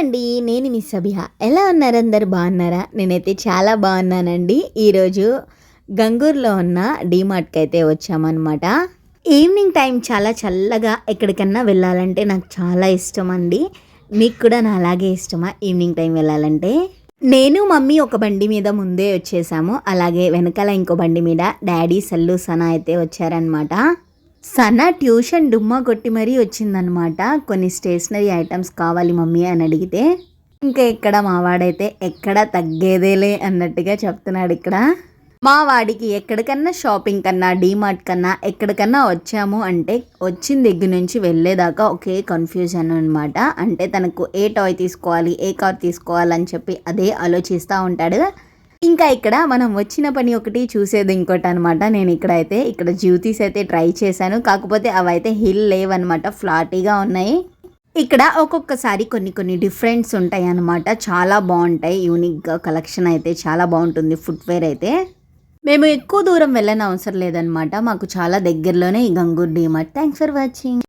అండి నేను మీ సభిహ ఎలా ఉన్నారు అందరు? బాగున్నారా? నేనైతే చాలా బాగున్నానండి. ఈరోజు గంగూర్లో ఉన్న డీమార్ట్కి అయితే వచ్చామన్నమాట. ఈవినింగ్ టైం చాలా చల్లగా ఎక్కడికన్నా వెళ్ళాలంటే నాకు చాలా ఇష్టం అండి మీకు కూడా నా అలాగే ఇష్టమా ఈవినింగ్ టైం వెళ్ళాలంటే? నేను మమ్మీ ఒక బండి మీద ముందే వచ్చేసాము. అలాగే వెనకాల ఇంకో బండి మీద డాడీ సల్లు సనా అయితే వచ్చారనమాట సన ట్యూషన్ డుమ్మా కొట్టి మరీ వచ్చిందనమాట కొన్ని స్టేషనరీ ఐటమ్స్ కావాలి మమ్మీ అని అడిగితే ఇంకా ఇక్కడ మావాడైతే ఎక్కడ తగ్గేదేలే అన్నట్టుగా చెప్తున్నాడు ఇక్కడ. మా వాడికి ఎక్కడికన్నా షాపింగ్ కన్నా డీమార్ట్ కన్నా ఎక్కడికన్నా వచ్చాము అంటే వచ్చిన దగ్గర నుంచి వెళ్ళేదాకా ఒకే కన్ఫ్యూజన్ అనమాట అంటే తనకు ఏ టాయ్ తీసుకోవాలి ఏ కార్ తీసుకోవాలని చెప్పి అదే ఆలోచిస్తూ ఉంటాడు. ఇంకా ఇక్కడ మనం వచ్చిన పని ఒకటి చూసేది ఇంకోటి అనమాట నేను ఇక్కడ అయితే ఇక్కడ జ్యూతీస్ అయితే ట్రై చేశాను. కాకపోతే అవి అయితే హిల్ లేవన్నమాట ఫ్లాటీగా ఉన్నాయి. ఇక్కడ ఒక్కొక్కసారి కొన్ని కొన్ని డిఫరెంట్స్ ఉంటాయి అనమాట చాలా బాగుంటాయి యూనిక్గా కలెక్షన్ అయితే చాలా బాగుంటుంది ఫుట్వేర్ అయితే. మేము ఎక్కువ దూరం వెళ్ళని అవసరం లేదనమాట మాకు చాలా దగ్గరలోనే ఈ Gangur DMart thanks for watching.